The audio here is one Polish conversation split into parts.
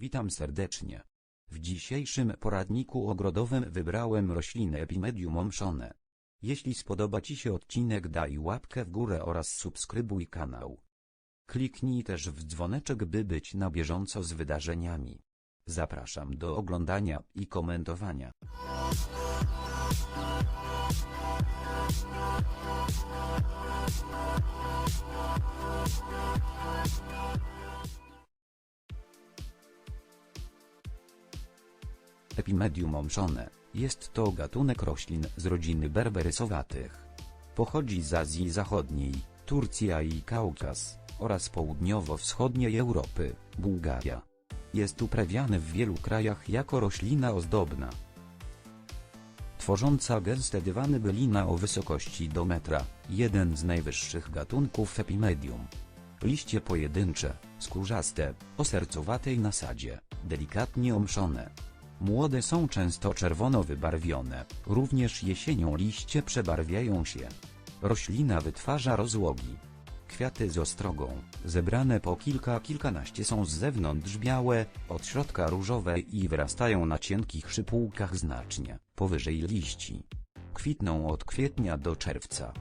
Witam serdecznie. W dzisiejszym poradniku ogrodowym wybrałem rośliny Epimedium omszone. Jeśli spodoba Ci się odcinek daj łapkę w górę oraz subskrybuj kanał. Kliknij też w dzwoneczek by być na bieżąco z wydarzeniami. Zapraszam do oglądania i komentowania. Epimedium omszone jest to gatunek roślin z rodziny berberysowatych. Pochodzi z Azji Zachodniej, Turcja i Kaukaz, oraz południowo-wschodniej Europy, Bułgaria. Jest uprawiany w wielu krajach jako roślina ozdobna. Tworząca gęste dywany bylina o wysokości do metra, jeden z najwyższych gatunków epimedium. Liście pojedyncze, skórzaste, o sercowatej nasadzie, delikatnie omszone. Młode są często czerwono wybarwione, również jesienią liście przebarwiają się. Roślina wytwarza rozłogi. Kwiaty z ostrogą, zebrane po kilka kilkanaście są z zewnątrz białe, od środka różowe i wyrastają na cienkich szypułkach znacznie powyżej liści. Kwitną od kwietnia do czerwca.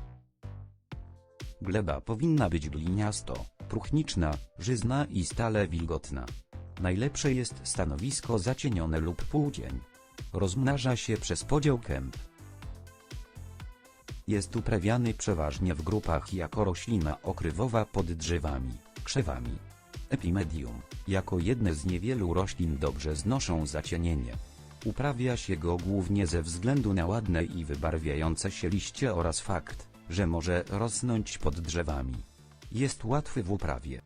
Gleba powinna być gliniasto, próchniczna, żyzna i stale wilgotna. Najlepsze jest stanowisko zacienione lub półcień. Rozmnaża się przez podział kęp. Jest uprawiany przeważnie w grupach jako roślina okrywowa pod drzewami, krzewami. Epimedium, jako jedne z niewielu roślin dobrze znoszą zacienienie. Uprawia się go głównie ze względu na ładne i wybarwiające się liście oraz fakt, że może rosnąć pod drzewami. Jest łatwy w uprawie.